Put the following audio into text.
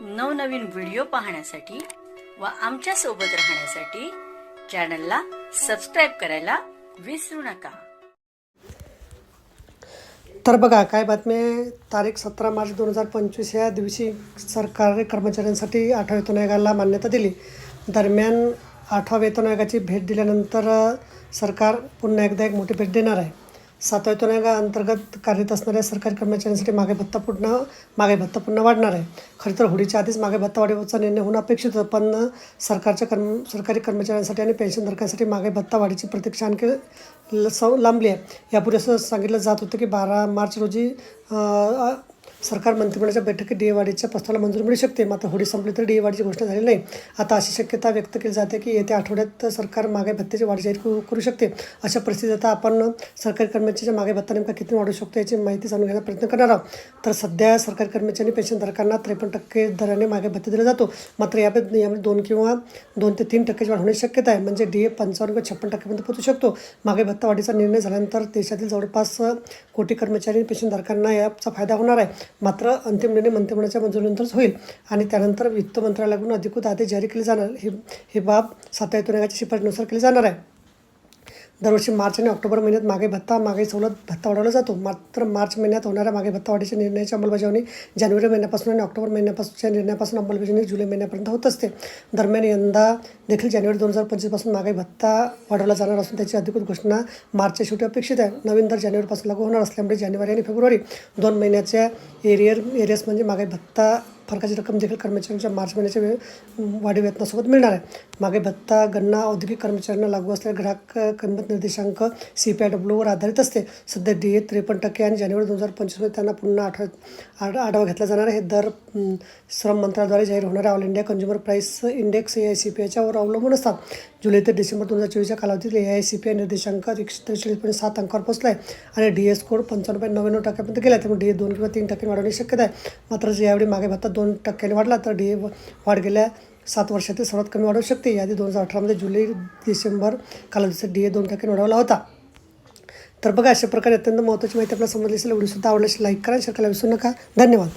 नवनवीन व्हिडिओ पाहण्यासाठी व आमच्यासोबत राहण्यासाठी चॅनलला सबस्क्राईब करायला विसरू नका. तर बघा काय बातमी आहे? तारीख सतरा मार्च दोन हजार पंचवीस या दिवशी सरकारी कर्मचाऱ्यांसाठी आठव्या वेतन आयोगाला मान्यता दिली. दरम्यान आठव्या वेतन आयोगाची भेट दिल्यानंतर सरकार पुन्हा एकदा एक मोठी भेट देणार आहे. सातव्या अंतर्गत कार्यरत असणाऱ्या सरकारी कर्मचाऱ्यांसाठी मागे भत्ता पुन्हा मागे भत्ता पुन्हा वाढणार आहे. खरं तर होळीच्या आधीच मागे भत्ता वाढीचा निर्णय होणं अपेक्षित होतं पण सरकारच्या कर्म सरकारी कर्मचाऱ्यांसाठी आणि पेन्शनधारकांसाठी मागे भत्ता वाढीची प्रतीक्षा आणखी ल- लांबली आहे. यापूर्वी असं सांगितलं जात होतं की बारा मार्च रोजी सरकार मंत्रिमंडळाच्या बैठकीत डी वाढीच्या प्रस्तावाला मंजुरी मिळू शकते. मात्र होळी संपली तर डी वाढीची घोषणा झाली नाही. आता अशी शक्यता व्यक्त केली जाते की येत्या आठवड्यात सरकार मागे भत्त्याची वाढ जाहीर करू करू शकते. अशा परिस्थितीत आता आपण सरकारी कर्मचाऱ्याच्या मागे भत्ता नेमका किती वाढू शकतो याची माहिती जाणून घेण्याचा प्रयत्न करणार आहोत. तर सध्या सरकारी कर्मचारी पेन्शनधारकांना त्रेपन्न टक्के दराने मागे भत्ता दिला जातो. मात्र यामध्ये यामध्ये दोन किंवा दोन ते तीन टक्क्याची वाढ होण्याची शक्यता आहे. म्हणजे डी ए पंचावन्न किंवा छप्पन टक्क्यापर्यंत पोहोचू शकतो. मागे भत्ता वाढीचा निर्णय झाल्यानंतर देशातील जवळपास कोटी कर्मचारी पेन्शनधारकांना याचा फायदा होणार आहे. मात्र अंतिम निर्णय मंत्रिमंडळाच्या मंजुरीनंतरच होईल आणि त्यानंतर वित्त मंत्रालयाकडून अधिकृत आदेश जारी केले जाणार. ही ही बाब सातव्या वेतन शिफारशीनुसार केली जाणार आहे. दरवर्षी मार्च आणि ऑक्टोबर महिन्यात मागे भत्ता मागे सवलत भत्ता वाढवला जातो. मात्र मार्च महिन्यात होणाऱ्या मागे भत्ता वाढीच्या निर्णयाची अंमलबजावणी जानेवारी महिन्यापासून आणि ऑक्टोबर महिन्यापासूनच्या निर्णयापासून अंमलबजावणी जुलै महिन्यापर्यंत होत असते. दरम्यान यंदा देखील जानेवारी दोन हजार पंचवीसपासून मागे भत्ता वाढवला जाणार असून त्याची अधिकृत घोषणा मार्चच्या शेवटी अपेक्षित आहे. नवीन दर जानेवारीपासून लागू होणार असल्यामुळे जानेवारी आणि फेब्रुवारी दोन महिन्याच्या एरियर एरियस म्हणजे मागे भत्ता फरकाची रक्कम देखील कर्मचाऱ्यांच्या मार्च महिन्याच्या वे- वाढीव वेतनासोबत मिळणार आहे. मागे भत्ता गणना औद्योगिक कर्मचाऱ्यांना लागू असलेल्या ग्राहक किंमत निर्देशांक सी पी आय डब्ल्यूवर आधारित असते. सध्या डी ए त्रेपन्न टक्के आणि जानेवारी दोन हजार पंचवीसमध्ये त्यांना पुन्हा आठ आढ आढावा घेतला जाणार आहे. हे दर श्रम मंत्रालयाद्वारे जाहीर होणाऱ्या all India consumer price index A I C P आयच्यावर अवलंबून असतात. जुलै ते डिसेंबर दोन हजार चोवीसच्या कालावधीत A I C P I निर्देशांक एकशे त्रेचाळीस पॉईंट सात अंकावर पोहोचला आहे आणि डी एस कोड पंचावन्न पॉईंट नव्याण्णव टक्क्यापर्यंत गेला त्यामुळे डी ए दोन किंवा तीन टक्के वाढवण्याची शक्यता आहे. मात्र जर यावेळी मागे भत्ता दोन टक्क्याने वाढला तर डी ए वाढ गेल्या सात वर्षातील सर्वात कमी वाढवू शकते. याआधी दोन हजार अठरामध्ये जुलै डिसेंबर कालावधीचा डी ए दोन टक्क्याने वाढवला होता. तर बघा अशा प्रकारे अत्यंत महत्त्वाची माहिती आपल्याला समजली असेल व्हिडिओसुद्धा आवडल्यास लाईक करा शेअर करायला विसरू नका. धन्यवाद.